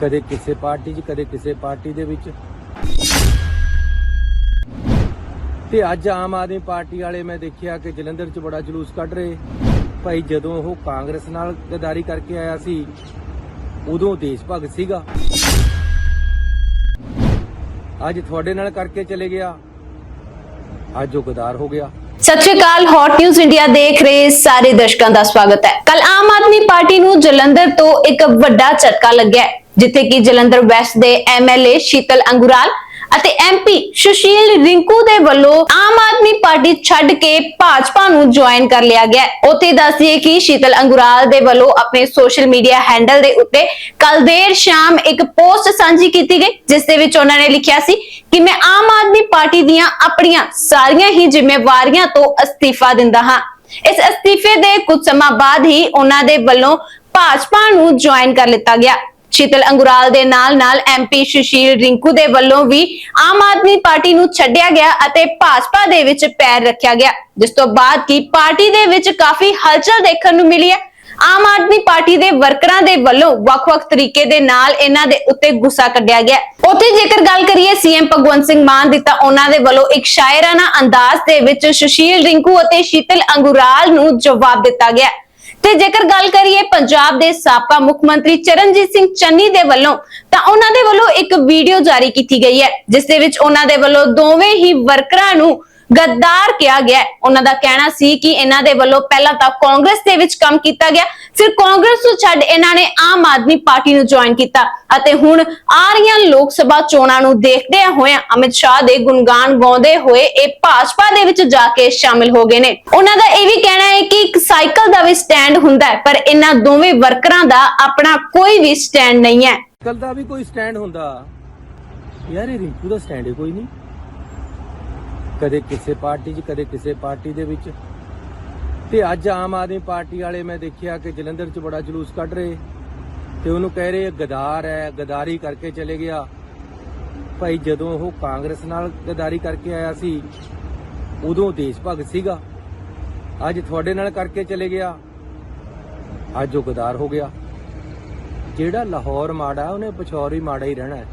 ਕਦੇ ਕਿਸੇ ਪਾਰਟੀ 'ਚ, ਕਦੇ ਕਿਸੇ ਪਾਰਟੀ ਦੇ ਵਿੱਚ। ਤੇ ਅੱਜ ਆਮ ਆਦਮੀ ਪਾਰਟੀ ਵਾਲੇ ਮੈਂ ਦੇਖਿਆ ਕਿ ਜਲੰਧਰ 'ਚ ਬੜਾ ਜਲੂਸ ਕੱਢ ਰਹੇ। ਭਾਈ ਜਦੋਂ ਉਹ ਕਾਂਗਰਸ ਨਾਲ ਗਦਾਰੀ ਕਰਕੇ ਆਇਆ ਸੀ, ਉਦੋਂ ਦੇਸ਼ ਭਗਤ ਸੀਗਾ। ਅੱਜ ਤੁਹਾਡੇ ਨਾਲ ਕਰਕੇ ਚਲੇ ਗਿਆ। ਅੱਜ ਉਹ ਗਦਾਰ ਹੋ ਗਿਆ। Sat Shri Akal hot news India ਦੇਖ ਰਹੇ ਸਾਰੇ ਦਰਸ਼ਕਾਂ ਦਾ ਸਵਾਗਤ ਹੈ। ਕੱਲ ਆਮ ਆਦਮੀ ਪਾਰਟੀ ਨੂੰ ਜਲੰਧਰ ਤੋਂ ਇੱਕ ਵੱਡਾ ਝਟਕਾ ਲੱਗਿਆ ਜਿੱਥੇ ਕਿ ਜਲੰਧਰ ਵੈਸਟ ਦੇ ਐਮਐਲਏ ਸ਼ੀਤਲ ਅੰਗੁਰਾਲ ਅਤੇ ਐਮਪੀ ਸੁਸ਼ੀਲ ਰਿੰਕੂ ਦੇ ਵੱਲੋਂ ਆਮ ਆਦਮੀ ਪਾਰਟੀ ਛੱਡ ਕੇ ਭਾਜਪਾ ਨੂੰ ਜੁਆਇਨ ਕਰ ਲਿਆ ਗਿਆ ਉੱਥੇ ਦੱਸਦੀਏ ਕਿ ਸ਼ੀਤਲ ਅੰਗੁਰਾਲ ਦੇ ਵੱਲੋਂ ਆਪਣੇ ਸੋਸ਼ਲ ਮੀਡੀਆ ਹੈਂਡਲ ਦੇ ਉੱਤੇ ਕੱਲ ਦੇਰ ਸ਼ਾਮ ਇੱਕ ਪੋਸਟ ਸਾਂਝੀ ਕੀਤੀ ਗਈ, ਜਿਸ ਦੇ ਵਿੱਚ ਉਹਨਾਂ ਨੇ ਲਿਖਿਆ ਸੀ ਕਿ ਮੈਂ ਆਮ ਆਦਮੀ ਪਾਰਟੀ ਦੀਆਂ ਆਪਣੀਆਂ ਸਾਰੀਆਂ ਹੀ ਜ਼ਿੰਮੇਵਾਰੀਆਂ ਤੋਂ ਅਸਤੀਫਾ ਦਿੰਦਾ ਹਾਂ। ਇਸ ਅਸਤੀਫੇ ਦੇ ਕੁਝ ਸਮਾਂ ਬਾਅਦ ਹੀ ਉਹਨਾਂ ਦੇ ਵੱਲੋਂ ਭਾਜਪਾ ਨੂੰ ਜੁਆਇਨ ਕਰ ਲਿੱਤਾ ਗਿਆ। ਸ਼ੀਤਲ ਅੰਗੁਰਾਲ ਦੇ ਨਾਲ ਨਾਲ ਐਮਪੀ ਸੁਸ਼ੀਲ ਰਿੰਕੂ ਦੇ ਵੱਲੋਂ ਵੀ ਆਮ ਆਦਮੀ ਪਾਰਟੀ ਨੂੰ ਛੱਡਿਆ ਗਿਆ ਅਤੇ ਭਾਜਪਾ ਦੇ ਵਿੱਚ ਪੈਰ ਰੱਖਿਆ ਗਿਆ, ਜਿਸ ਤੋਂ ਬਾਅਦ ਕੀ ਪਾਰਟੀ ਦੇ ਵਿੱਚ ਕਾਫੀ ਹਲਚਲ ਦੇਖਣ ਨੂੰ ਮਿਲੀ ਹੈ। ਆਮ ਆਦਮੀ ਪਾਰਟੀ ਦੇ ਵਰਕਰਾਂ ਦੇ ਵੱਲੋਂ ਵੱਖ-ਵੱਖ ਤਰੀਕੇ ਦੇ ਨਾਲ ਇਹਨਾਂ ਦੇ ਉੱਤੇ ਗੁੱਸਾ ਕੱਢਿਆ ਗਿਆ। ਉੱਥੇ ਜੇਕਰ ਗੱਲ ਕਰੀਏ ਸੀਐਮ ਭਗਵੰਤ ਸਿੰਘ ਮਾਨ ਦੀ ਤਾਂ ਉਹਨਾਂ ਦੇ ਵੱਲੋਂ ਇੱਕ ਸ਼ਾਇਰਾਨਾ ਅੰਦਾਜ਼ ਦੇ ਵਿੱਚ ਸੁਸ਼ੀਲ ਰਿੰਕੂ ਅਤੇ ਸ਼ੀਤਲ ਅੰਗੁਰਾਲ ਨੂੰ ਜਵਾਬ ਦਿੱਤਾ ਗਿਆ। ਤੇ ਜੇਕਰ ਗੱਲ ਕਰੀਏ ਪੰਜਾਬ ਦੇ ਸਾਬਕਾ ਮੁੱਖ ਮੰਤਰੀ ਚਰਨਜੀਤ ਸਿੰਘ ਚੰਨੀ ਦੇ ਵੱਲੋਂ, ਤਾਂ ਉਹਨਾਂ ਦੇ ਵੱਲੋਂ ਇੱਕ ਵੀਡੀਓ ਜਾਰੀ ਕੀਤੀ ਗਈ ਹੈ, ਜਿਸ ਦੇ ਵਿੱਚ ਉਹਨਾਂ ਦੇ ਵੱਲੋਂ ਦੋਵੇਂ ਹੀ ਵਰਕਰਾਂ ਨੂੰ ਗੱਦਾਰ ਕਿਹਾ ਗਿਆ ਉਹਨਾਂ ਦਾ ਕਹਿਣਾ ਸੀ ਕਿ ਇਹਨਾਂ ਦੇ ਵੱਲੋਂ ਪਹਿਲਾਂ ਤਾਂ ਕਾਂਗਰਸ ਦੇ ਵਿੱਚ ਕੰਮ ਕੀਤਾ ਗਿਆ, ਫਿਰ ਕਾਂਗਰਸ ਨੂੰ ਛੱਡ ਇਹਨਾਂ ਨੇ ਆਮ ਆਦਮੀ ਪਾਰਟੀ ਨੂੰ ਜੁਆਇਨ ਕੀਤਾ ਅਤੇ ਹੁਣ ਆ ਰਹੀਆਂ ਲੋਕ ਸਭਾ ਚੋਣਾਂ ਨੂੰ ਦੇਖਦੇ ਹੋਏ ਅਮਿਤ ਸ਼ਾਹ ਦੇ ਗੁਣਗਾਨ ਗਾਉਂਦੇ ਹੋਏ ਇਹ ਭਾਜਪਾ ਦੇ ਵਿੱਚ ਜਾ ਕੇ ਸ਼ਾਮਿਲ ਹੋ ਗਏ ਨੇ। ਉਹਨਾਂ ਦਾ ਇਹ ਵੀ ਕਹਿਣਾ ਹੈ ਕਿ ਇੱਕ ਸਾਈਕਲ ਦਾ ਵੀ ਸਟੈਂਡ ਹੁੰਦਾ ਹੈ, ਪਰ ਇਹਨਾਂ ਦੋਵੇਂ ਵਰਕਰਾਂ ਦਾ ਆਪਣਾ ਕੋਈ ਵੀ ਸਟੈਂਡ ਨਹੀਂ ਹੈ। ਕੱਲ ਦਾ ਵੀ ਕੋਈ ਸਟੈਂਡ ਹੁੰਦਾ। ਯਾਰ ਇਹ ਰਿੰਕੂ ਦਾ ਸਟੈਂਡ ਹੀ ਕੋਈ ਨਹੀਂ। ਕਦੇ ਕਿਸੇ ਪਾਰਟੀ 'ਚ, ਕਦੇ ਕਿਸੇ ਪਾਰਟੀ ਦੇ ਵਿੱਚ। ਤੇ ਅੱਜ ਆਮ ਆਦਮੀ ਪਾਰਟੀ ਵਾਲੇ ਮੈਂ ਦੇਖਿਆ ਕਿ ਜਲੰਧਰ 'ਚ ਬੜਾ ਜਲੂਸ ਕੱਢ ਰਹੇ। ਤੇ ਉਹਨੂੰ ਕਹਿ ਰਹੇ, ਗਦਾਰ ਹੈ, ਗਦਾਰੀ ਕਰਕੇ ਚਲੇ ਗਿਆ। ਭਾਈ ਜਦੋਂ ਉਹ ਕਾਂਗਰਸ ਨਾਲ ਗਦਾਰੀ ਕਰਕੇ ਆਇਆ ਸੀ, ਉਦੋਂ ਦੇਸ਼ ਭਗਤ ਸੀਗਾ। ਅੱਜ ਤੁਹਾਡੇ ਨਾਲ ਕਰਕੇ ਚਲੇ ਗਿਆ। ਅੱਜ ਉਹ ਗਦਾਰ ਹੋ ਗਿਆ। ਜਿਹੜਾ ਲਾਹੌਰ ਮਾੜਾ, ਉਹਨੇ ਪਛੌਰ ਵੀ ਮਾੜਾ ਹੀ ਰਹਿਣਾ ਹੈ।